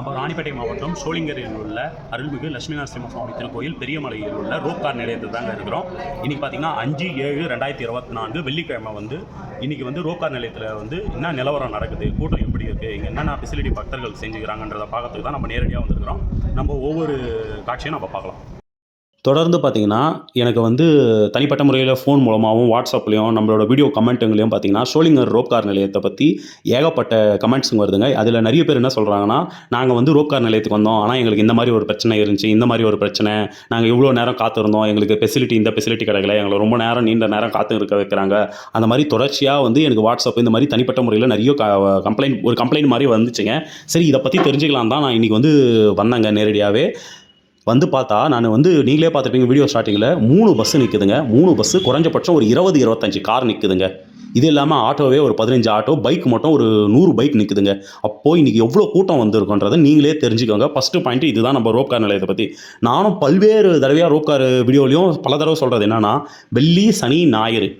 நம்ம ராணிப்பேட்டை மாவட்டம் சோளிங்கரில் உள்ள அருள்மிகு லட்சுமி நரசிம்ம சுவாமி திருக்கோயில் பெரியமலையில் உள்ள ரோப்கார் நிலையத்தில் தாங்க இருக்கிறோம். இன்னைக்கு பார்த்தீங்கன்னா அஞ்சு ஏழு ரெண்டாயிரத்தி இருபத்தி நான்கு வெள்ளிக்கிழமை வந்து இன்னைக்கு வந்து ரோப்கார் நிலையத்தில் வந்து என்ன நிலவரம் நடக்குது கூட்டம் எப்படி இருக்குது இங்கே என்னென்ன ஃபெசிலிட்டி பக்தர்கள் செஞ்சுக்கிறாங்கன்றதை பார்க்கறதுக்கு தான் நம்ம நேரடியாக வந்திருக்கிறோம். நம்ம ஒவ்வொரு காட்சியும் நம்ம பார்க்கலாம். தொடர்ந்து பார்த்தீங்கன்னா எனக்கு வந்து தனிப்பட்ட முறையில் ஃபோன் மூலமாகவும் வாட்ஸ்அப்லேயும் நம்மளோட வீடியோ கமெண்ட்டுங்களையும் பார்த்தீங்கன்னா ஷோலிங்கர் ரோப்கார் நிலையத்தை பற்றி ஏகப்பட்ட கமெண்ட்ஸுங்க வருதுங்க. அதில் நிறைய பேர் என்ன சொல்கிறாங்கன்னா நாங்கள் வந்து ரோப்கார் நிலையத்துக்கு வந்தோம். ஆனால் எங்களுக்கு இந்த மாதிரி ஒரு பிரச்சனை இருந்துச்சு. இந்த மாதிரி ஒரு பிரச்சனை. நாங்கள் இவ்வளோ நேரம் காத்திருந்தோம். எங்களுக்கு ஃபெசிலிட்டி இந்த ஃபெசிலிட்டி கிடைக்கல. எங்களை ரொம்ப நேரம் நீண்ட நேரம் காத்து இருக்க வைக்கிறாங்க. அந்த மாதிரி தொடர்ச்சியாக வந்து எனக்கு வாட்ஸ்அப் இந்த மாதிரி தனிப்பட்ட முறையில் நிறைய கம்ப்ளைண்ட் ஒரு கம்ப்ளைண்ட் மாதிரி வந்துச்சுங்க. சரி இதை பற்றி தெரிஞ்சுக்கலாம் தான் நான் இன்றைக்கி வந்து வந்தேங்க நேரடியாகவே வந்து பார்த்தா நான் வந்து நீங்களே பார்த்துருப்பீங்க வீடியோ ஸ்டார்டிங்கில் மூணு பஸ்ஸு நிற்குதுங்க மூணு பஸ்ஸு குறைஞ்சபட்சம் ஒரு இருபது இருபத்தஞ்சி கார் நிற்குதுங்க இது இல்லாமல் ஆட்டோவே ஒரு பதினஞ்சு ஆட்டோ பைக் மட்டும் ஒரு நூறு பைக் நிற்குதுங்க அப்போது இன்றைக்கி எவ்வளோ கூட்டம் வந்திருக்குன்றதை நீங்களே தெரிஞ்சுக்கோங்க. ஃபஸ்ட்டு பாயிண்ட் இதுதான் நம்ம ரோப்கார் நிலையத்தை பற்றி நானும் பல்வேறு தடவையாக ரோப்கார் வீடியோலையும் பல தடவை சொல்கிறது என்னென்னா வெள்ளி சனி ஞாயிறு.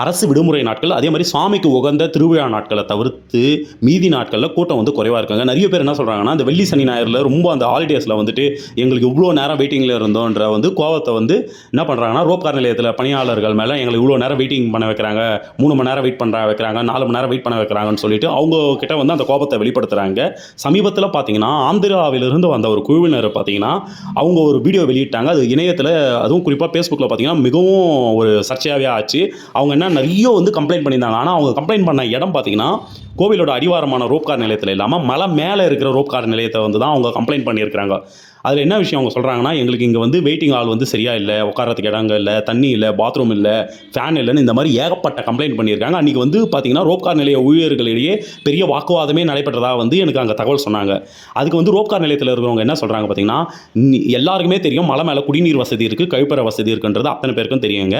அரசு விடுமுறை நாட்கள் அதே மாதிரி சாமிக்கு உகந்த திருவிழா நாட்களை தவிர்த்து மீதி நாட்களில் கூட்டம் வந்து குறைவாக இருக்காங்க. நிறைய பேர் என்ன சொல்கிறாங்கன்னா அந்த வெள்ளி சனி ஞாயிறில் ரொம்ப அந்த ஹாலிடேஸில் வந்துட்டு எங்களுக்கு இவ்வளோ நேரம் வெயிட்டிங்கில் இருந்தோன்ற வந்து கோவத்தை வந்து என்ன பண்ணுறாங்கன்னா ரோப்கார் நிலையத்தில் பணியாளர்கள் மேலே எங்களுக்கு இவ்வளோ நேரம் வெயிட்டிங் பண்ண வைக்கிறாங்க. மூணு மணி நேரம் வெயிட் பண்ணுற வைக்கிறாங்க. நாலு மணி நேரம் வெயிட் பண்ண வைக்கிறாங்கன்னு சொல்லிட்டு அவங்க கிட்ட வந்து அந்த கோபத்தை வெளிப்படுத்துகிறாங்க சமீபத்தில் பார்த்தீங்கன்னா ஆந்திராவிலிருந்து வந்த ஒரு குழுவினர் பார்த்தீங்கன்னா அவங்க ஒரு வீடியோ வெளியிட்டாங்க. அது இணையத்தில் அதுவும் குறிப்பாக ஃபேஸ்புக்கில் பார்த்தீங்கன்னா மிகவும் ஒரு சர்ச்சையாகவே ஆச்சு. அவங்க என்ன நிறைய வந்து கம்ப்ளைண்ட் பண்ணியிருந்தாங்க. ஆனால் அவங்க கம்ப்ளைண்ட் பண்ண இடம் பார்த்தீங்கன்னா கோவிலோட அடிவாரமான ரோப்கார் நிலையத்தில் இல்லாமல் மலை மேலே இருக்கிற ரோப்கார் நிலையத்தை வந்து தான் அவங்க கம்ப்ளைண்ட் பண்ணியிருக்கிறாங்க. அதில் என்ன விஷயம் அவங்க சொல்கிறாங்கன்னா எங்களுக்கு இங்கே வந்து வெயிட்டிங் ஹால் வந்து சரியாக இல்லை உட்காரத்துக்கு இடங்க இல்லை தண்ணி இல்லை பாத்ரூம் இல்லை ஃபேன் இல்லைன்னு இந்த மாதிரி ஏகப்பட்ட கம்ப்ளைண்ட் பண்ணியிருக்காங்க. அன்றைக்கி வந்து பார்த்திங்கன்னா ரோப்கார் நிலைய ஊழியர்களிடையே பெரிய வாக்குவாதமே நடைபெற்றதாக வந்து எனக்கு அங்கே தகவல் சொன்னாங்க. அதுக்கு வந்து ரோப்கார் நிலையத்தில் இருக்கிறவங்க என்ன சொல்கிறாங்க பார்த்தீங்கன்னா எல்லாருக்குமே தெரியும் மலை மேலே குடிநீர் வசதி இருக்குது கழிப்பறை வசதி இருக்குன்றது அத்தனை பேருக்கும் தெரியுங்க.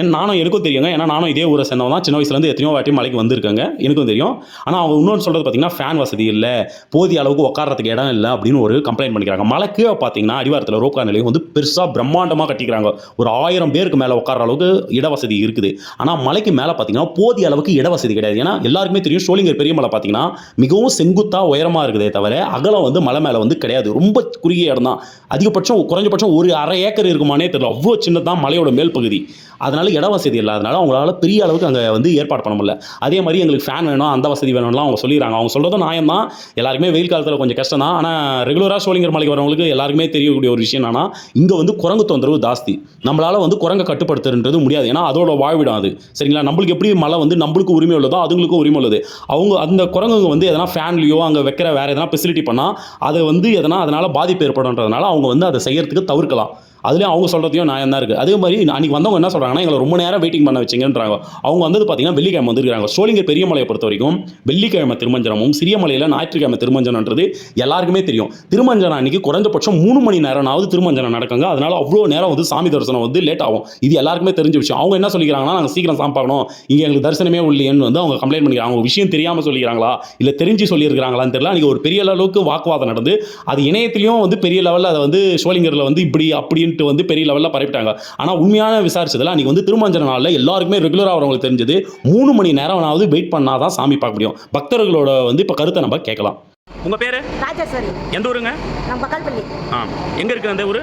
ஏன் நானும் எனக்கும் தெரியுங்க. ஏன்னா நானும் இதே ஊரை சேர்ந்தவன் தான் சின்ன வயசுலேருந்து எத்தனையோ வாட்டி மலைக்கு வந்திருக்காங்க. எனக்கும் தெரியும். ஆனால் அவங்க இன்னொன்று சொல்கிறது பார்த்தீங்கன்னா ஃபேன் வசதி இல்லை போதிய அளவுக்கு உட்காரத்துக்கு இடம் இல்லை அப்படின்னு ஒரு கம்ப்ளைண்ட் பண்ணிக்கிறாங்க. மலை கீழே பார்த்தீங்கன்னா அடிவாரத்தில் ரோப்கா நிலையம் வந்து பெருசாக பிரம்மாண்டமாக கட்டிக்கிறாங்க. ஒரு ஆயிரம் பேருக்கு மேலே உட்கார அளவுக்கு இட வசதி இருக்குது. ஆனால் மலைக்கு மேலே பார்த்தீங்கன்னா போதிய அளவுக்கு இட வசதி கிடையாது. ஏன்னா எல்லாருக்குமே தெரியும் ஷோலிங்கர் பெரிய மலை பார்த்தீங்கன்னா மிகவும் செங்குத்தாக உயரமாக இருக்குதே தவிர அகலம் வந்து மலை மேலே வந்து கிடையாது. ரொம்ப குறுகிய இடம் தான் அதிகபட்சம் குறைஞ்சபட்சம் ஒரு அரை ஏக்கர் இருக்குமானே தெரியல. அவ்வளோ சின்னதான் மலையோட மேல் பகுதி. அதனால இட வசதி இல்லாதனால அவங்களால பெரிய அளவுக்கு அங்கே வந்து ஏற்பாடு பண்ண முடியல. அதே மாதிரி எங்களுக்கு ஃபேன் வேணும் அந்த வசதி வேணும்லாம் அவங்க சொல்லிடுறாங்க. அவங்க சொல்கிறதும் நியாயம் தான் எல்லாருக்குமே வெயில் காலத்தில் கொஞ்சம் கஷ்டம் தான். ஆனால் ரெகுலராக சோழிங்கர் மலைக்கு வரவங்களுக்கு எல்லாருக்குமே தெரியக்கூடிய ஒரு விஷயம் என்னன்னா இங்கே வந்து குரங்கு தொந்தரவு ஜாஸ்தி. நம்மளால் வந்து குரங்கை கட்டுப்படுத்துறது முடியாது. ஏன்னா அதோட வாழ்விடம் அது. சரிங்களா? நம்மளுக்கு எப்படி மலை வந்து நம்மளுக்கு உரிமை உள்ளதோ அதுங்களுக்கும் உரிமை உள்ளது. அவங்க அந்த குரங்குங்க வந்து எதனா ஃபேன்லையோ அங்கே வைக்கிற வேறு எதனா ஃபெசிலிட்டி பண்ணால் அதை வந்து எதனா அதனால் பாதிப்பு ஏற்படுன்றதுனால அவங்க வந்து அதை செய்யறதுக்கு தவிர்க்கலாம். அதுலேயும் அவங்க சொல்கிறதையும் நியாயம் தான் இருக்குது அதே மாதிரி அன்றைக்கி வந்தவங்க என்ன சொல்கிறாங்கன்னா எங்களை ரொம்ப நேரம் வெயிட்டிங் பண்ண வச்சிங்கன்றாங்க. அவங்க வந்தது பார்த்தீங்கன்னா வெள்ளிக்கிழமை வந்துருக்காங்க. சோழிங்கர் பெரிய மலையை பொறுத்த வரைக்கும் வெள்ளிக்கிழமை திருமஞ்சனமும் சிறிய மலையில் ஞாயிற்றுக்கிழமை திருமஞ்சனன்றது எல்லாருக்குமே தெரியும். திருமஞ்சனம் அன்றைக்கி குறைஞ்சபட்சம் மூணு மணி நேரம்னாவது திருமஞ்சனம் நடக்குங்க. அதனால் அவ்வளோ நேரம் வந்து சாமி தரிசனம் வந்து லேட் ஆகும். இது எல்லாருக்குமே தெரிஞ்ச விஷயம். அவங்க என்ன சொல்லிக்கிறாங்கன்னா நாங்கள் சீக்கிரம் சாமி பார்க்கணும். இங்கே எங்களுக்கு தரிசனமே இல்லையேன்னு வந்து அவங்க கம்ப்ளைண்ட் பண்ணிக்கிறாங்க. அவங்க விஷயம் தெரியாமல் சொல்லிக்கிறாங்களா? இல்லை தெரிஞ்சு சொல்லியிருக்கிறாங்களான்னு தெரியல. அன்றைக்கி ஒரு பெரிய அளவுக்கு வாக்குவாதம் நடந்து அது இணையத்திலையும் வந்து பெரிய லெவலில் அதை வந்து சோழிங்கரில் வந்து இப்படி அப்படின்னு அப்படின்ட்டு வந்து பெரிய லெவலில் பரப்பிட்டாங்க. ஆனால் உண்மையான விசாரிச்சதில் அன்றைக்கி வந்து திருமஞ்சன நாளில் எல்லாருக்குமே ரெகுலராக வரவங்களுக்கு தெரிஞ்சது மூணு மணி நேரம்னாவது வெயிட் பண்ணால் தான் சாமி பார்க்க முடியும். பக்தர்களோட வந்து இப்போ கருத்தை நம்ம கேட்கலாம். உங்கள் பேர்? ராஜேஸ்வரி. எந்த ஊருங்க? நம்ம பக்கல்பள்ளி ஆ. எங்கே இருக்குது அந்த ஊர்?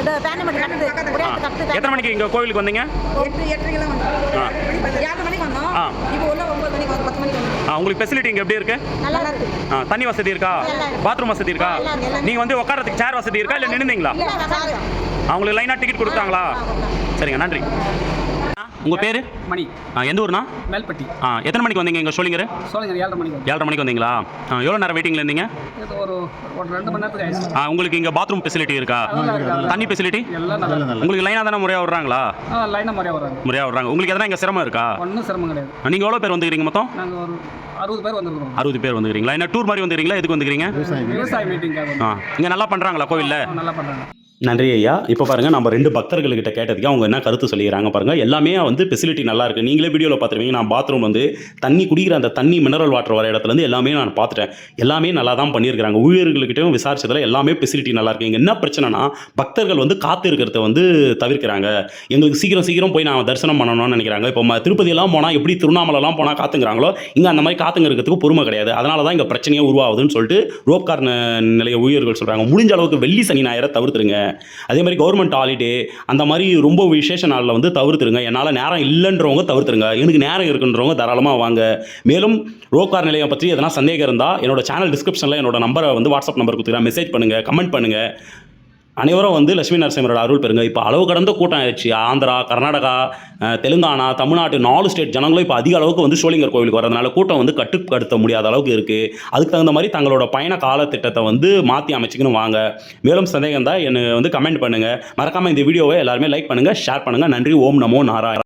இது பேனமட்டி நடந்து எத்தனை மணிக்கு இங்கே கோவிலுக்கு வந்தீங்க? எட்டு எட்டரைக்கெல்லாம் ஆ. வந்தோம் ஏழு மணிக்கு வந்தோம். ஆ. இப்போ உள்ள ஒன்பது மணிக்கு வந்து பத்து மணிக்கு வந்தோம். ஆ உங்களுக்கு ஃபெசிலிட்டி இங்கே எப்படி இருக்குது நல்லா இருக்கு. ஆ தண்ணி வசதி இருக்கா? இருக்கு. பாத்ரூம் வசதி இருக்கா? இருக்கு, நீங்கள் வந்து உட்காரத்துக்கு சேர் வசதி இருக்கா? இல்லை சாரி அவங்களுக்கு லைனாக டிக்கெட் கொடுத்தாங்களா? சரிங்க நன்றி. உங்கள் பேர்? மணி. எந்த ஊர்னா மேல்பட்டி. ஆ எத்தனை மணிக்கு வந்தீங்க இங்கே சொல்லிங்க. சோழங்கர் ஏழரை மணிக்கு. ஏழரை மணிக்கு வந்தீங்களா? ஆ எவ்வளோ நேரம் வெயிட்டிங்கில் இருந்தீங்க? ஒரு ரெண்டு மணி நேரத்துக்கு ஆ உங்களுக்கு இங்கே பாத்ரூம் ஃபெசிலிட்டி இருக்கா. தண்ணி ஃபெசிலிட்டி எல்லாம் நல்லா உங்களுக்கு லைனாக தானே முறையாக விட்றாங்களா? ஆ லைனாக முறையாக வராங்க முறையாக விட்றாங்க. உங்களுக்கு எதனா இங்கே சிரமம் இருக்கா? ஒன்றும் சிரமம் கிடையாது. நீங்கள் எவ்வளோ பேர் வந்துக்கிறீங்க மொத்தம்? நாங்கள் ஒரு அறுபது பேர் வந்துருக்கோம் அறுபது பேர் வந்துக்கிறீங்களா என்ன டூர் மாதிரி வந்துக்கிறீங்களா எதுக்கு வந்துக்கிறீங்க விவசாய மீட்டிங்காக ஆ இங்கே நல்லா பண்ணுறாங்களா கோவிலில்? நல்லா பண்ணுறாங்க நன்றி ஐயா. இப்போ பாருங்கள் நம்ம ரெண்டு பக்தர்கள்கிட்ட கேட்டதுக்கு அவங்க என்ன கருத்து சொல்லிக்கிறாங்க பாருங்கள் எல்லாமே வந்து ஃபெசிலிட்டி நல்லா இருக்குது நீங்களே வீடியோவில் பார்த்துருவீங்க நான் பாத்ரூம் வந்து தண்ணி குடிக்கிற அந்த தண்ணி மினரல் வாட்டர் வர இடத்துலேருந்து எல்லாமே நான் பார்த்துட்டேன். எல்லாமே நல்லா தான் பண்ணியிருக்கிறாங்க. ஊழியர்கள்கிட்டையும் விசாரிச்சதில் எல்லாமே ஃபெசிலிட்டி நல்லா இருக்கு. இங்கே என்ன பிரச்சனைனா பக்தர்கள் வந்து காத்து இருக்கிறத வந்து தவிர்க்கிறாங்க. எங்களுக்கு சீக்கிரம் சீக்கிரம் போய் நான் தரிசனம் பண்ணணும்னு நினைக்கிறாங்க. இப்போ ம- திருப்பதியெல்லாம் போனால் எப்படி திருவண்ணாமலைலாம் போனால் காத்துங்கிறாங்களோ இங்கே அந்த மாதிரி காத்துங்க இருக்கிறதுக்கு பொறுமை கிடையாது. அதனால தான் இங்கே பிரச்சனையே உருவாகுதுன்னு சொல்லிட்டு ரோப்கார் நிலைய ஊழியர்கள் சொல்கிறாங்க முடிஞ்ச அளவுக்கு வெள்ளி சனி ஞாயிறை தவிர்த்துருங்க. அதே மாதிரி கவர்மெண்ட் ஹாலிடே அந்த மாதிரி ரொம்ப விசேஷ நாளில் வந்து தவிர்த்துருங்க. என்னால் நேரம் இல்லைன்றவங்க தவிர்த்துருங்க. எனக்கு நேரம் இருக்குன்றவங்க தாராளமாக வாங்க. மேலும் ரோக்கார் நிலையம் பற்றி எதனா சந்தேகம் இருந்தால் என்னோட சேனல் டிஸ்கிரிப்ஷனில் என்னோட நம்பரை வந்து வாட்ஸ்அப் நம்பர் கொடுத்துக்கிறேன் மெசேஜ் பண்ணுங்கள் கமெண்ட் பண்ணுங்கள் அனைவரும் வந்து லட்சுமி நரசிம்மரோட அருள் பெறுங்க. இப்போ அளவு கடந்த கூட்டம் ஆயிடுச்சு. ஆந்திரா கர்நாடகா தெலுங்கானா தமிழ்நாட்டு நாலு ஸ்டேட் ஜனங்களும் இப்போ அதிக அளவுக்கு வந்து சோழிங்கர் கோவிலுக்கு வரதுனால கூட்டம் வந்து கட்டுப்படுத்த முடியாத அளவுக்கு இருக்குது அதுக்கு தகுந்த மாதிரி தங்களோட பயண காலத்திட்டத்தை வந்து மாற்றி அமைச்சிக்கணும் வாங்க. மேலும் சந்தேகம் தான் என்னை வந்து கமெண்ட் பண்ணுங்கள் மறக்காமல் இந்த வீடியோவை எல்லாருமே லைக் பண்ணுங்கள் ஷேர் பண்ணுங்கள் நன்றி. ஓம் நமோ நாராயண